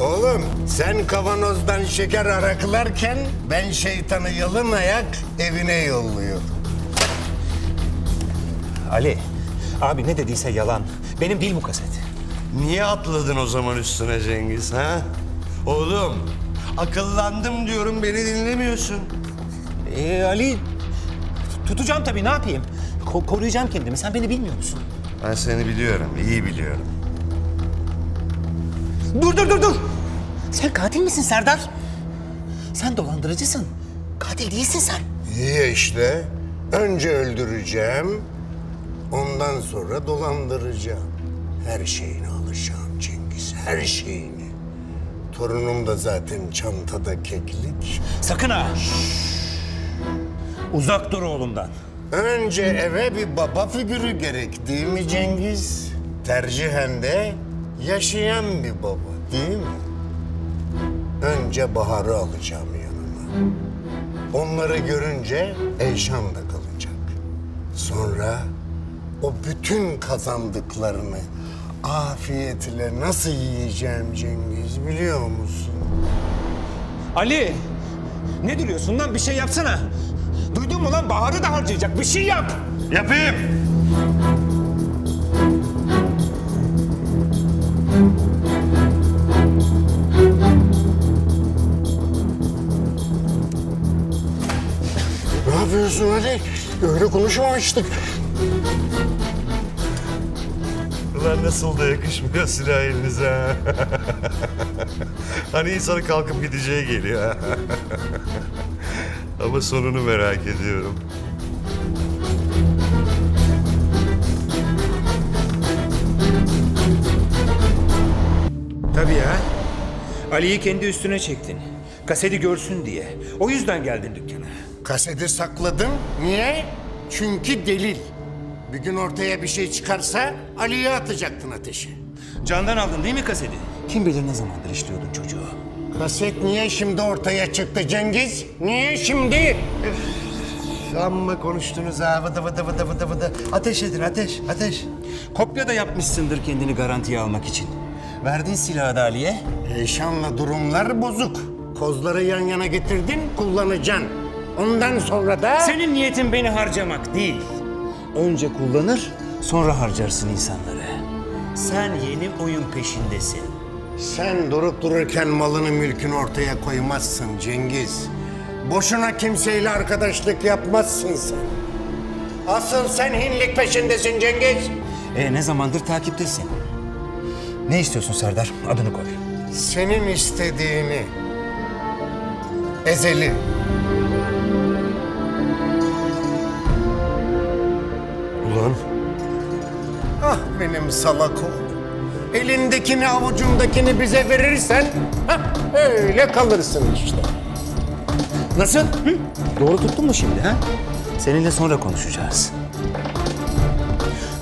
Oğlum sen kavanozdan şeker araklarken ben şeytanı yalın ayak evine yolluyorum. Ali, abi ne dediyse yalan. Benim değil bu kaset. Niye atladın o zaman üstüne Cengiz ha? Oğlum akıllandım diyorum beni dinlemiyorsun. Ee, Ali, tutacağım tabii ne yapayım? Ko- koruyacağım kendimi. Sen beni bilmiyor musun? Ben seni biliyorum, iyi biliyorum. Dur dur dur dur. Sen katil misin Serdar? Sen dolandırıcısın. Katil değilsin sen. İyi işte. Önce öldüreceğim, ondan sonra dolandıracağım. Her şeyini alacağım Cengiz, her şeyini. Torunum da zaten çantada keklik. Sakın ha. Uzak dur oğlumdan. Önce eve bir baba figürü gerek değil mi Cengiz? Tercihen de yaşayan bir baba değil mi? Önce Bahar'ı alacağım yanıma. Onları görünce Eyşan da kalacak. Sonra o bütün kazandıklarını afiyetle nasıl yiyeceğim Cengiz biliyor musun? Ali, ne duruyorsun lan? Bir şey yapsana. Duydun mu lan? Bahar'ı da harcayacak. Bir şey yap. Yapayım. Öyle konuşmamıştık. Ulan nasıl da yakışmıyor silah elinize ha. hani insanın kalkıp gideceği geliyor ha. Ama sonunu merak ediyorum. Tabii ya. Ali'yi kendi üstüne çektin. Kaseti görsün diye. O yüzden geldin dükkana. Kaseti sakladım. Niye? Çünkü delil. Bir gün ortaya bir şey çıkarsa Ali'ye atacaktın ateşi. Candan aldın değil mi kaseti? Kim bilir ne zamandır işliyordun çocuğu. Kaset niye şimdi ortaya çıktı Cengiz? Niye şimdi? Amma konuştunuz ha vıdı vıdı vıdı vıdı vıdı. Ateş edin ateş ateş. Kopya da yapmışsındır kendini garantiye almak için. Verdin silahı da Ali'ye. Eyşan'la durumlar bozuk. Kozları yan yana getirdin, kullanacaksın. Ondan sonra da... Senin niyetin beni harcamak değil. Önce kullanır, sonra harcarsın insanları. Sen yeni oyun peşindesin. Sen durup dururken malını mülkünü ortaya koymazsın Cengiz. Boşuna kimseyle arkadaşlık yapmazsın sen. Asıl sen hinlik peşindesin Cengiz. E ne zamandır takiptesin? Ne istiyorsun Serdar? Adını koy. Senin istediğini. Ezeli. Ulan Ah benim salak oğlum. Elindekini avucundakini bize verirsen hah, öyle kalırsın işte. Nasıl? Hı? Doğru tuttun mu şimdi ha? Seninle sonra konuşacağız.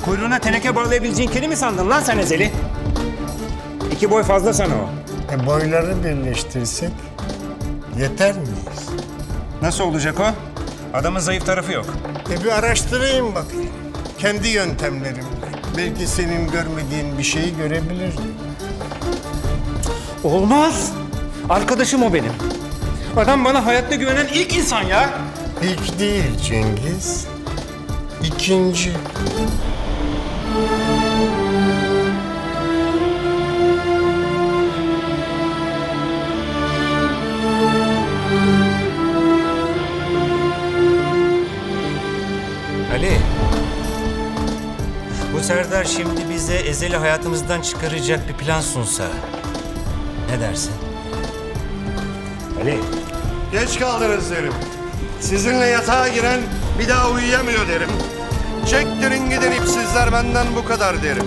Kuyruğuna teneke bağlayabileceğin kedi mi sandın lan sen Ezeli? İki boy fazla sana o. E boyları birleştirsek yeter miyiz? Nasıl olacak o? Adamın zayıf tarafı yok. E bir araştırayım bakayım. Kendi yöntemlerimle. Belki senin görmediğin bir şeyi görebilirim. Olmaz. Arkadaşım o benim. Adam bana hayatta güvenen ilk insan ya. İlk değil Cengiz. İkinci. Serdar şimdi bize Ezel'i hayatımızdan çıkaracak bir plan sunsa. Ne dersin? Ali. geç kaldınız derim. Sizinle yatağa giren bir daha uyuyamıyor derim. Çektirin gidin ipsizler benden bu kadar derim.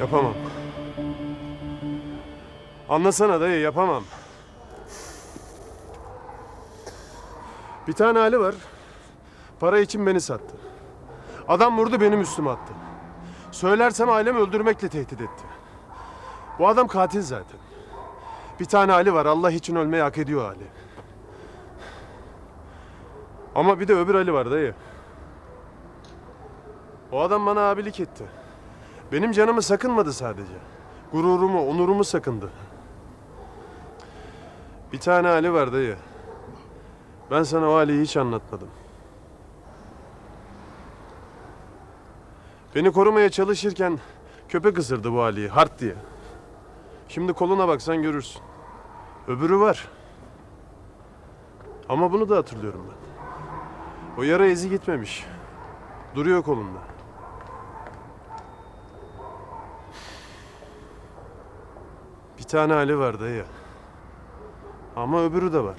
Yapamam. Anlasana dayı yapamam. Bir tane hali var. Para için beni sattı. Adam vurdu benim üstüme attı. Söylersem ailemi öldürmekle tehdit etti. Bu adam katil zaten. Bir tane hali var Allah için ölmeyi hak ediyor hali. Ama bir de öbür Ali var dayı. O adam bana abilik etti. Benim canımı sakınmadı sadece. Gururumu, onurumu sakındı. Bir tane Ali var dayı. Ben sana o Ali'yi hiç anlatmadım. Beni korumaya çalışırken köpek ısırdı bu Ali'yi, hart diye. Şimdi koluna baksan görürsün. Öbürü var. Ama bunu da hatırlıyorum ben. O yara izi gitmemiş. Duruyor kolunda. Bir tane Ali var dayı. Ama öbürü de var.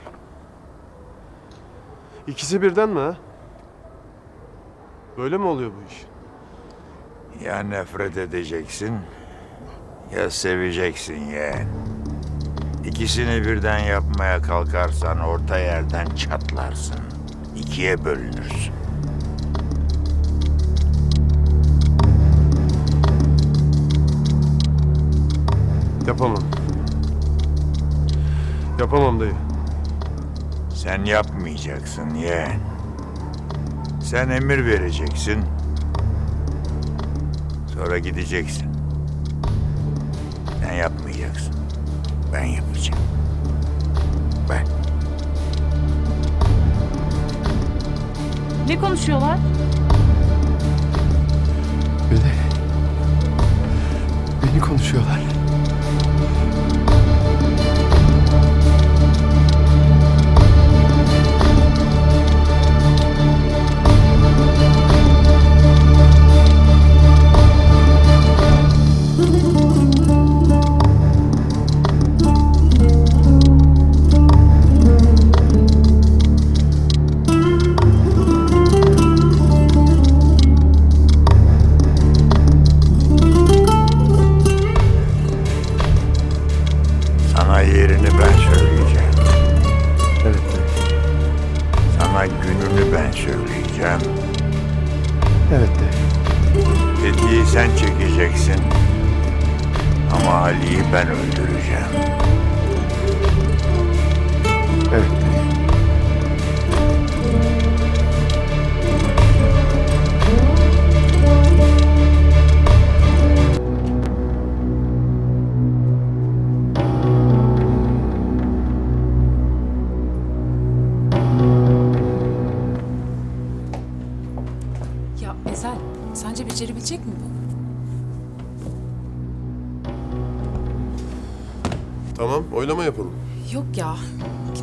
İkisi birden mi ha? Böyle mi oluyor bu iş? Ya nefret edeceksin ya seveceksin yeğen. İkisini birden yapmaya kalkarsan orta yerden çatlarsın. İkiye bölünürsün. Yapamam. Yapamam dayı. Sen yapmayacaksın yeğen. Sen emir vereceksin. Sonra gideceksin. Sen yapmayacaksın. Ben yapacağım. Ben. Ne konuşuyorlar?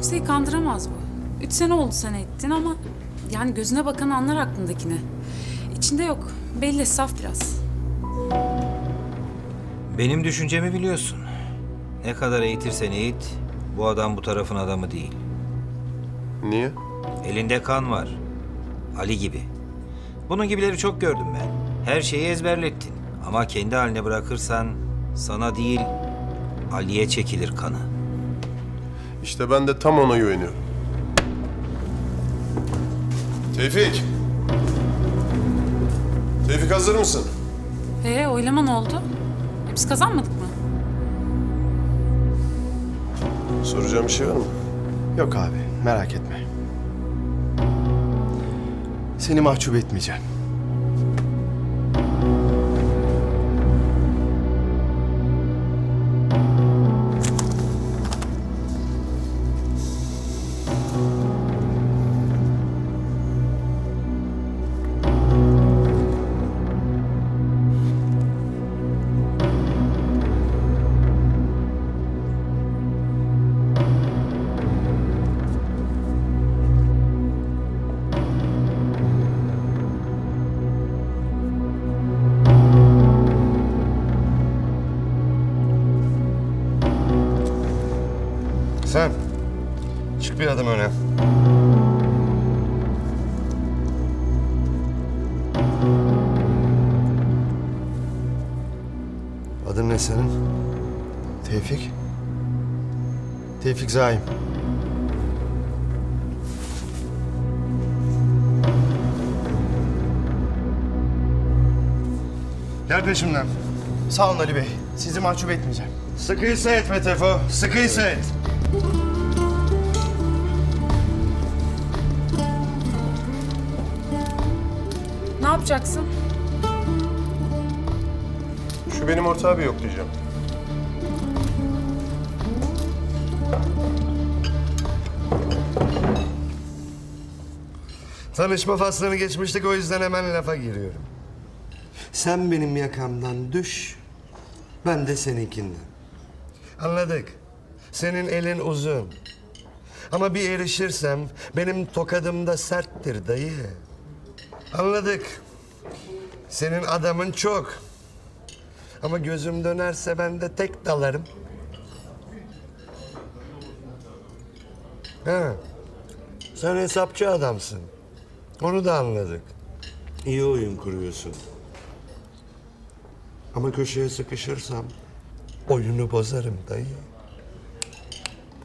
Kimseyi kandıramaz bu. Üç sene oldu sen ettin ama yani gözüne bakan anlar aklındakini. İçinde yok, belli saf biraz. Benim düşüncemi biliyorsun. Ne kadar eğitirsen eğit, bu adam bu tarafın adamı değil. Niye? Elinde kan var. Ali gibi. Bunun gibileri çok gördüm ben. Her şeyi ezberlettin. Ama kendi haline bırakırsan sana değil, Ali'ye çekilir kanı. İşte ben de tam ona güveniyorum. Tevfik. Tevfik hazır mısın? Ee, oylama ne oldu? E, biz kazanmadık mı? Soracağım bir şey var mı? Yok abi merak etme. Seni mahcup etmeyeceğim. Sen çık bir adım öne. Adın ne senin? Tevfik. Tevfik Zaim. Gel peşimden. Sağ olun Ali Bey. Sizi mahcup etmeyeceğim. Sıkıysa etme Tefo, sıkıysa et. Yapacaksın? Şu benim ortağı bir yoklayacağım. Tanışma faslını geçmiştik o yüzden hemen lafa giriyorum. Sen benim yakamdan düş, ben de seninkinden. Anladık. Senin elin uzun. Ama bir erişirsem benim tokadım da serttir dayı. Anladık. Senin adamın çok. Ama gözüm dönerse ben de tek dalarım. Ha. Sen hesapçı adamsın. Onu da anladık. İyi oyun kuruyorsun. Ama köşeye sıkışırsam oyunu bozarım dayı.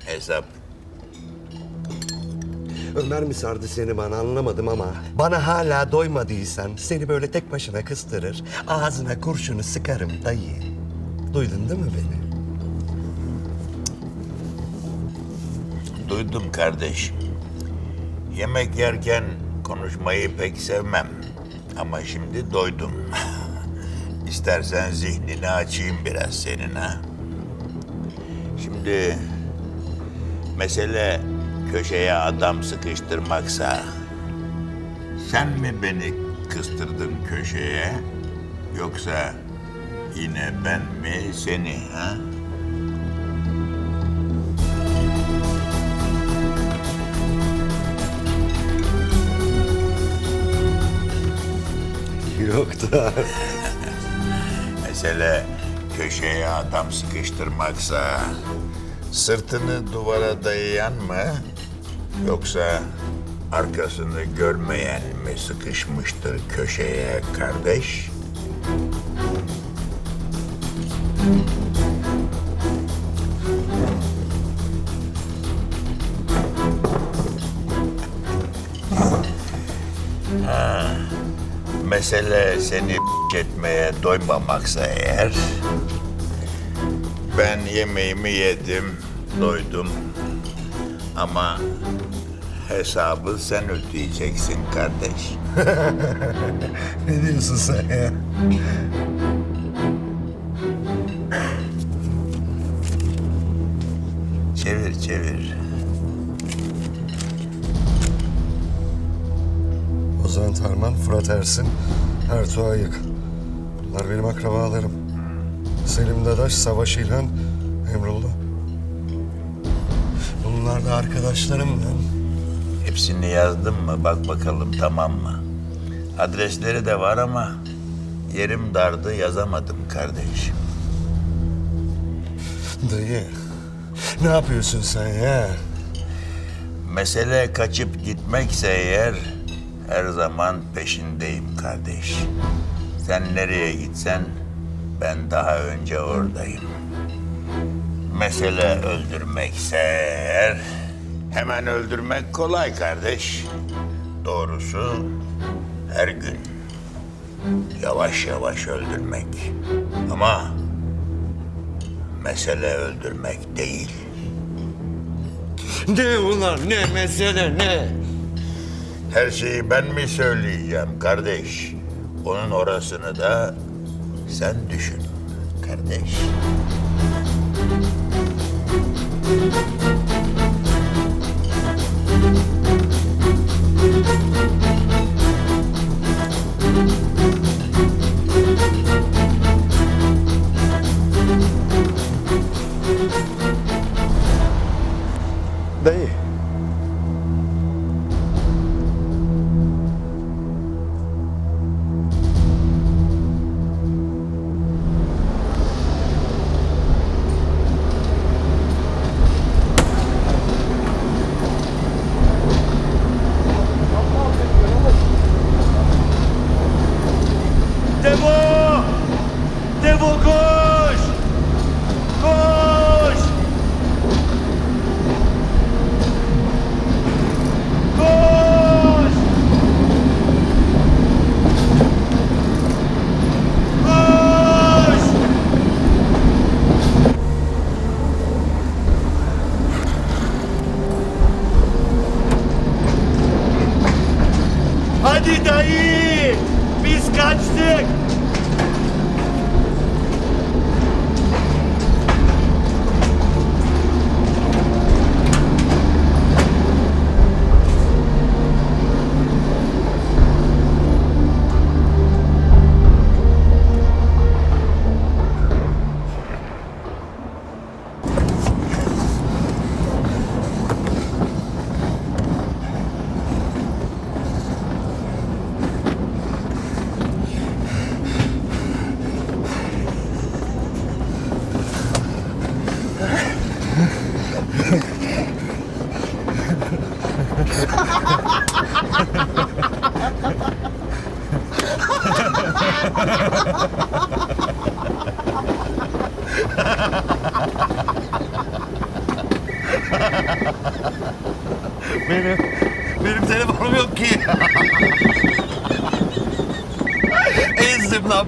Hesap. Ömer mi sardı seni bana anlamadım ama bana hala doymadıysan seni böyle tek başına kıstırır, ağzına kurşunu sıkarım dayı. Duydun değil mi beni? Duydum kardeş. Yemek yerken konuşmayı pek sevmem. Ama şimdi doydum. İstersen zihnini açayım biraz senin ha. Şimdi mesele köşeye adam sıkıştırmaksa sen mi beni kıstırdın köşeye yoksa yine ben mi seni ha? Yok da. Mesele köşeye adam sıkıştırmaksa sırtını duvara dayayan mı yoksa arkasını görmeyen mi sıkışmıştır köşeye kardeş? Mesele seni etmeye doymamaksa eğer... Ben yemeğimi yedim, doydum. Ama hesabı sen ödeyeceksin kardeş. ne diyorsun sen ya? Çevir çevir. Ozan Tarman, Fırat Ersin, Ertuğ Ayık. Bunlar benim akrabalarım. Selim Dadaş, Savaş İlhan, Emrullah. Bunlar da arkadaşlarım lan. Hepsini yazdım mı bak bakalım tamam mı? Adresleri de var ama yerim dardı yazamadım kardeş. Dayı, ne yapıyorsun sen ya? Mesele kaçıp gitmekse eğer her zaman peşindeyim kardeş. Sen nereye gitsen ben daha önce oradayım. Mesele öldürmekse eğer hemen öldürmek kolay kardeş. Doğrusu her gün yavaş yavaş öldürmek. Ama mesele öldürmek değil. Ne ulan ne mesele ne? Her şeyi ben mi söyleyeceğim kardeş? Onun orasını da sen düşün kardeş. devil glory.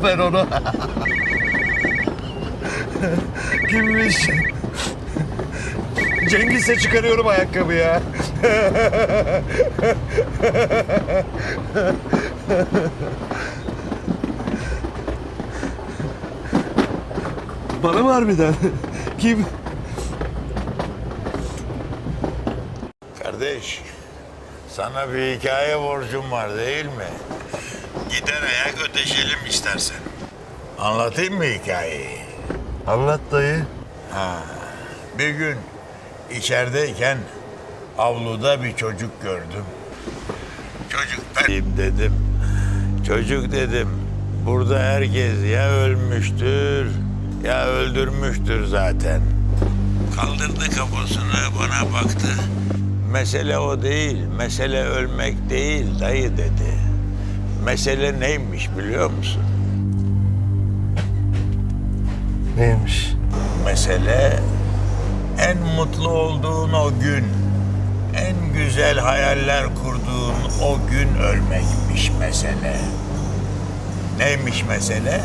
Ben onu. Kimmiş? Cengiz'e çıkarıyorum ayakkabı ya. Bana mı harbiden? Kim? Kardeş, sana bir hikaye borcum var değil mi? Gider ayak öteşelim istersen. Anlatayım mı hikayeyi? Anlat dayı. Bir gün içerideyken avluda bir çocuk gördüm. Çocuk ben dedim. Çocuk dedim. Burada herkes ya ölmüştür ya öldürmüştür zaten. Kaldırdı kafasını bana baktı. Mesele o değil, mesele ölmek değil dayı dedi. Mesele neymiş biliyor musun? Neymiş? Mesele en mutlu olduğun o gün, en güzel hayaller kurduğun o gün ölmekmiş mesele. Neymiş mesele?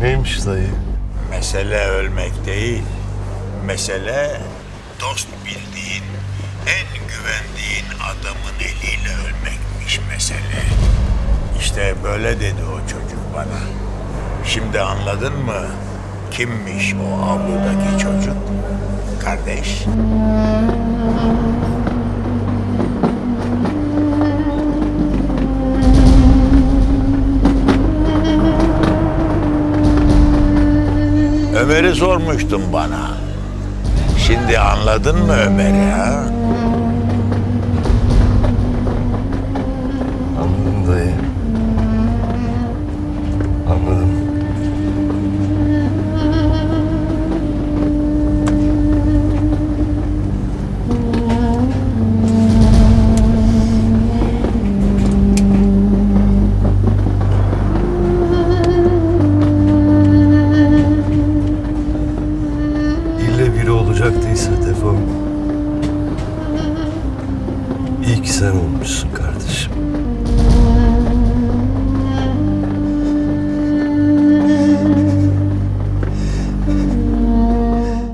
Neymiş dayı? Mesele ölmek değil. Mesele dost bildiğin, en güvendiğin adamın eliyle ölmekmiş mesele. İşte böyle dedi o çocuk bana. Şimdi anladın mı? Kimmiş o avludaki çocuk? Kardeş. Ömer'i sormuştun bana. Şimdi anladın mı Ömer'i ha? Anladım dayı.